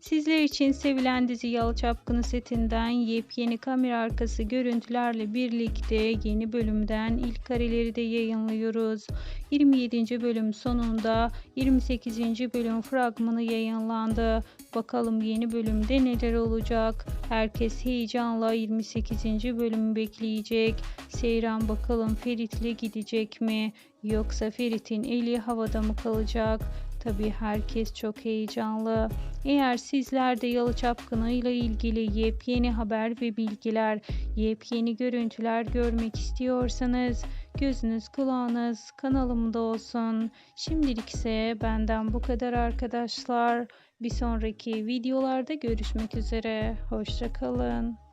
Sizler için sevilen dizi Yalı Çapkını setinden yepyeni kamera arkası görüntülerle birlikte yeni bölümden ilk kareleri de yayınlıyoruz. 27. bölüm sonunda 28. bölüm fragmanı yayınlandı. Bakalım yeni bölümde neler olacak? Herkes heyecanla 28. bölümü bekleyecek. Seyran bakalım Ferit'le gidecek mi? Yoksa Ferit'in eli havada mı kalacak? Tabii herkes çok heyecanlı. Eğer sizler de Yalı Çapkını ile ilgili yepyeni haber ve bilgiler, yepyeni görüntüler görmek istiyorsanız gözünüz kulağınız kanalımda olsun. Şimdilik ise benden bu kadar arkadaşlar. Bir sonraki videolarda görüşmek üzere. Hoşçakalın.